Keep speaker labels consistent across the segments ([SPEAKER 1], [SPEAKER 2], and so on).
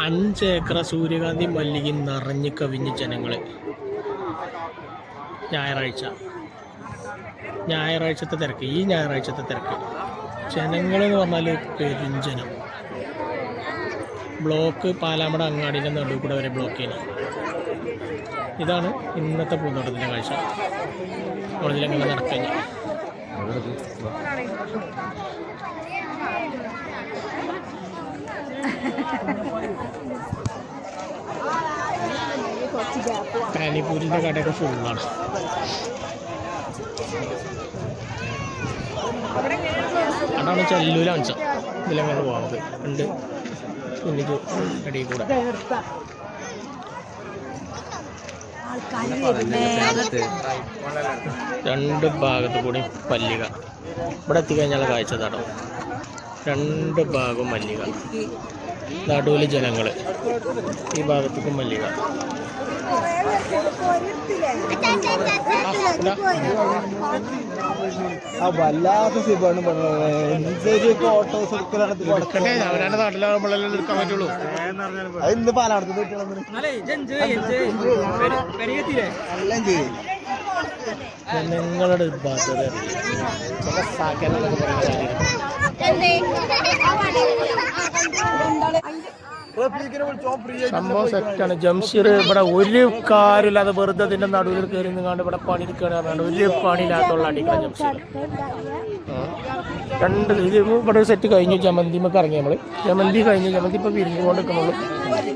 [SPEAKER 1] അഞ്ച് ഏക്കർ സൂര്യകാന്തി മല്ലികയും നിറഞ്ഞു കവിഞ്ഞ് ജനങ്ങൾ ഞായറാഴ്ച. ഞായറാഴ്ചത്തെ തിരക്ക്. ഈ ഞായറാഴ്ചത്തെ തിരക്ക്. ജനങ്ങൾ എന്ന് പറഞ്ഞാൽ പെരുഞ്ചനം ബ്ലോക്ക് പാലാമട അങ്ങാടിന്റെ നടുവ് കൂടെ വരെ ബ്ലോക്ക് ചെയ്യണം. ഇതാണ് ഇന്നത്തെ പൂന്തോട്ടത്തിന്റെ കാഴ്ച. കോളേജിലെങ്ങനെ നടക്കഴിഞ്ഞ പാനിപ്പൂരിന്റെ കടയൊക്കെ ഫുള്ളാണ് അതാണ് ചെല്ലൂർ അംശം ഇതിലങ്ങനെ പോകുന്നത് ഉണ്ട് എനിക്ക് ഇടയിൽ കൂടെ. രണ്ട് ഭാഗത്ത് കൂടി പല്ലിക. ഇവിടെ എത്തിക്കഴിഞ്ഞാൽ കാഴ്ച തടം രണ്ട് ഭാഗം മല്ലിക. നടുവിൽ ജനങ്ങൾ ഈ ഭാഗത്തേക്കും മല്ലിക.
[SPEAKER 2] വല്ലാത്ത പറഞ്ഞത്.
[SPEAKER 1] അവരുടെ നാട്ടിലാകുമ്പോഴല്ലേ എടുക്കാൻ പറ്റുള്ളൂ.
[SPEAKER 2] അത് ഇന്ന് പാലാടത്ത് എല്ലാം ചെയ്യും.
[SPEAKER 1] ജനങ്ങളുടെ ബാധ്യത. ചില സാക്കനൊക്കെ പറയുന്ന കാര്യം സംഭവം സെറ്റാണ്. ജംഷീർ ഇവിടെ ഒരു കാര്യമില്ലാതെ വെറുതെ അതിന്റെ നടുവിൽ കയറി നിന്നാണ്ട് ഇവിടെ പണിയെടുക്കുകയാണ് പറഞ്ഞാണ്ട് ഒരു പണിയില്ലാത്തുള്ള അടിക്കണം ജംഷീർ. രണ്ട് ഇത് ഇവിടെ ഒരു സെറ്റ് കഴിഞ്ഞു. ജമന്തിമൊക്കെ ഇറങ്ങി നമ്മൾ. ജമന്തി കഴിഞ്ഞു. ജമന്തി ഇപ്പൊ വിരിഞ്ഞു കൊണ്ട് നിൽക്കുന്നുള്ളൂ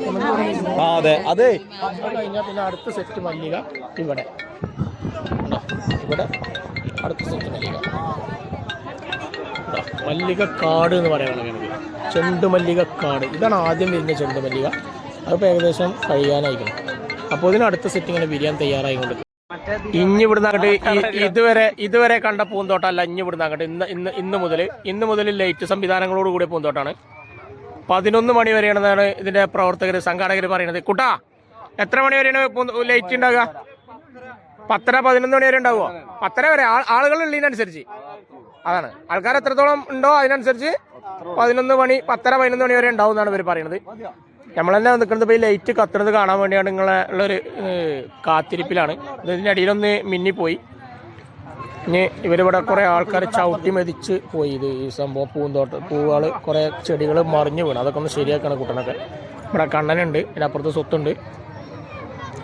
[SPEAKER 1] ജമന്തി ഇവിടെ വിരിഞ്ഞു.
[SPEAKER 2] ആ അതെ. അതെ.
[SPEAKER 1] അത് കഴിഞ്ഞാൽ പിന്നെ അടുത്ത സെറ്റ് മല്ലിക ഇവിടെ? ഇവിടെ അടുത്ത സെറ്റ് മല്ലിക. ഉണ്ടോ? മല്ലിക കാട് എന്ന് പറയുന്നത് ചെണ്ടുമല്ലികക്കാട്. കാട് ഇതാണ് ആദ്യം വരുന്ന ചെണ്ടുമല്ലിക. അതിപ്പോൾ ഏകദേശം കഴിയാനായിരിക്കണം അപ്പോൾ ഇതിനടുത്ത സെറ്റ് ഇങ്ങനെ വിരിയാൻ തയ്യാറായിക്കൊണ്ട്. ഇഞ്ഞ് ഇവിടുന്ന് അങ്ങോട്ട് ഇതുവരെ ഇതുവരെ കണ്ട പൂന്തോട്ടമല്ല ഇഞ്ഞ് ഇവിടുന്ന് അങ്ങോട്ട്. ഇന്ന് ഇന്ന് ഇന്ന് മുതൽ ഇന്ന് മുതൽ ലൈറ്റ് സംവിധാനങ്ങളോട് കൂടിയ പൂന്തോട്ടമാണ് പതിനൊന്ന് മണി വരെയാണെന്നാണ് ഇതിന്റെ പ്രവർത്തകർ സംഘാടകർ പറയുന്നത്. കുട്ടാ എത്ര മണി വരെയാണ് ലൈറ്റ് ഉണ്ടാകുക പത്തര പതിനൊന്ന് മണി വരെ ഉണ്ടാവുമോ പത്തര വരെ. ആളുകളുള്ളതിനനുസരിച്ച് അതാണ്. ആൾക്കാർ എത്രത്തോളം ഉണ്ടോ അതിനനുസരിച്ച് പതിനൊന്ന് മണി പത്തര പതിനൊന്ന് മണി വരെ ഉണ്ടാവും എന്നാണ് ഇവർ പറയുന്നത്. നമ്മൾ തന്നെ നിൽക്കുന്നത് ഇപ്പോൾ ഈ ലൈറ്റ് കത്തുന്നത് കാണാൻ വേണ്ടിയാണ് നിങ്ങളെ ഉള്ളൊരു കാത്തിരിപ്പിലാണ്. ഇതിന്റെ അടിയിലൊന്ന് മിന്നിപ്പോയി. ഇനി ഇവരിവിടെ കുറേ ആൾക്കാർ ചവിട്ടി മെതിച്ച് പോയി. ഇത് ഈ സംഭവം പൂന്തോട്ടം പൂവുകൾ കുറേ ചെടികൾ മറിഞ്ഞു വീണ്. അതൊക്കെ ഒന്ന് ശരിയാക്കണം കുട്ടനൊക്കെ. ഇവിടെ കണ്ണനുണ്ട് ഇതിന്റെ അപ്പുറത്ത് സ്വത്തുണ്ട്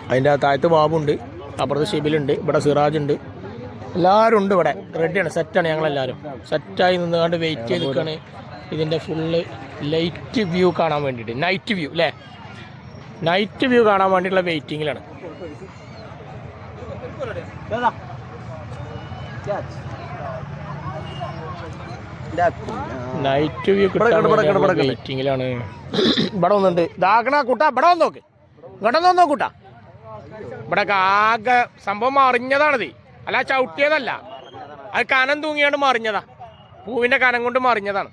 [SPEAKER 1] അതിന്റെ താഴത്ത് ബാബുണ്ട് അപ്പുറത്ത് ഷിബിലുണ്ട് ഇവിടെ സിറാജ് ഉണ്ട്. എല്ലാവരും ഉണ്ട് ഇവിടെ. റെഡിയാണ് സെറ്റാണ് ഞങ്ങളെല്ലാവരും. സെറ്റായി നിന്നുകൊണ്ട് വെയിറ്റ് ചെയ്ത് നിൽക്കുകയാണ് ഇതിന്റെ ഫുള്ള് ലൈറ്റ് വ്യൂ കാണാൻ വേണ്ടിയിട്ട്. നൈറ്റ് വ്യൂ അല്ലേ നൈറ്റ് വ്യൂ കാണാൻ വേണ്ടിയിട്ടുള്ള വെയിറ്റിങ്ങിലാണ് നൈറ്റ് വ്യൂ കിട്ടാൻ വെയിറ്റിങ്ങിലാണ് ഇവിടെ ഒന്നുണ്ട് ഇതാക്കണ കൂട്ടാ. ഇവിടെ വന്നോക്ക് ഇങ്ങോട്ട് വന്ന് ഇവിടെ ആകെ സംഭവം മറിഞ്ഞതാണിത് അല്ല ചവിട്ടിയതല്ല. അത് കനം തൂങ്ങിയാണ് മറിഞ്ഞതാ. പൂവിന്റെ കനം കൊണ്ട് മറിഞ്ഞതാണ്.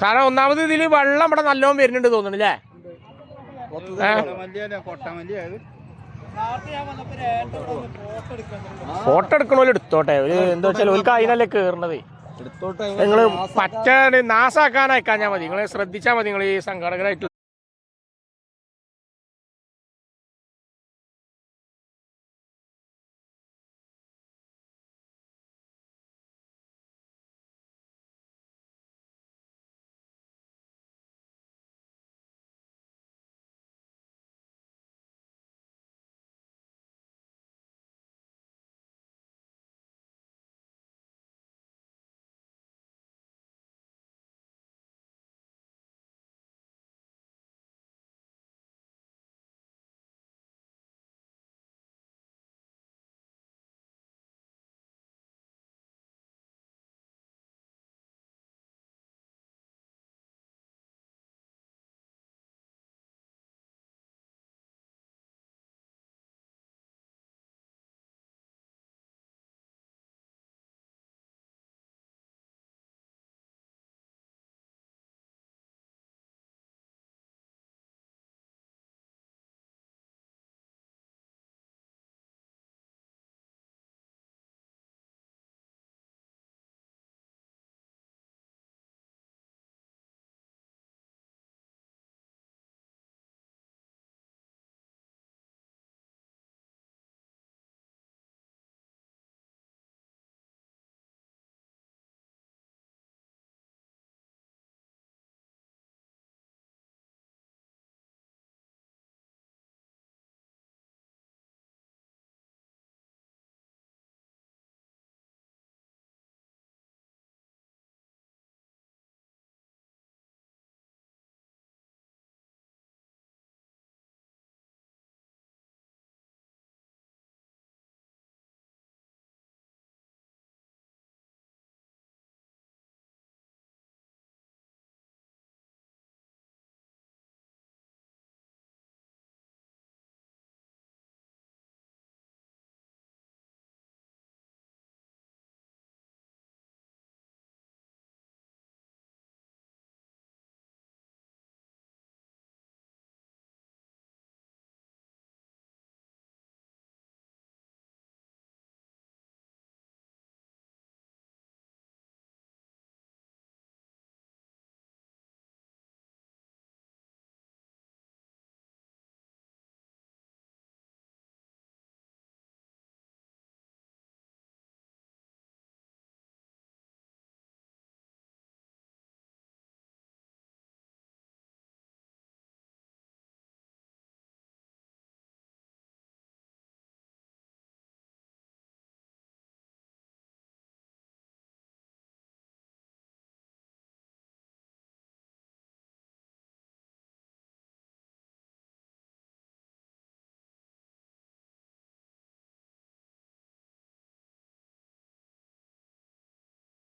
[SPEAKER 1] സാറേ ഒന്നാമത് ഇതിൽ വെള്ളം ഇവിടെ നല്ലോണം വരുന്നുണ്ട് തോന്നുന്നു അല്ലേ? ഫോട്ടോ എടുക്കണോലും എടുത്തോട്ടെ. ഒരു എന്താ വെച്ചാൽ ഒരു കൈനല്ലേ കേറണത്. നിങ്ങൾ നാസാക്കാൻ അയക്കാഞ്ഞാൽ മതി. നിങ്ങൾ ശ്രദ്ധിച്ചാൽ മതി നിങ്ങൾ ഈ സംഘാടകരായിട്ട്.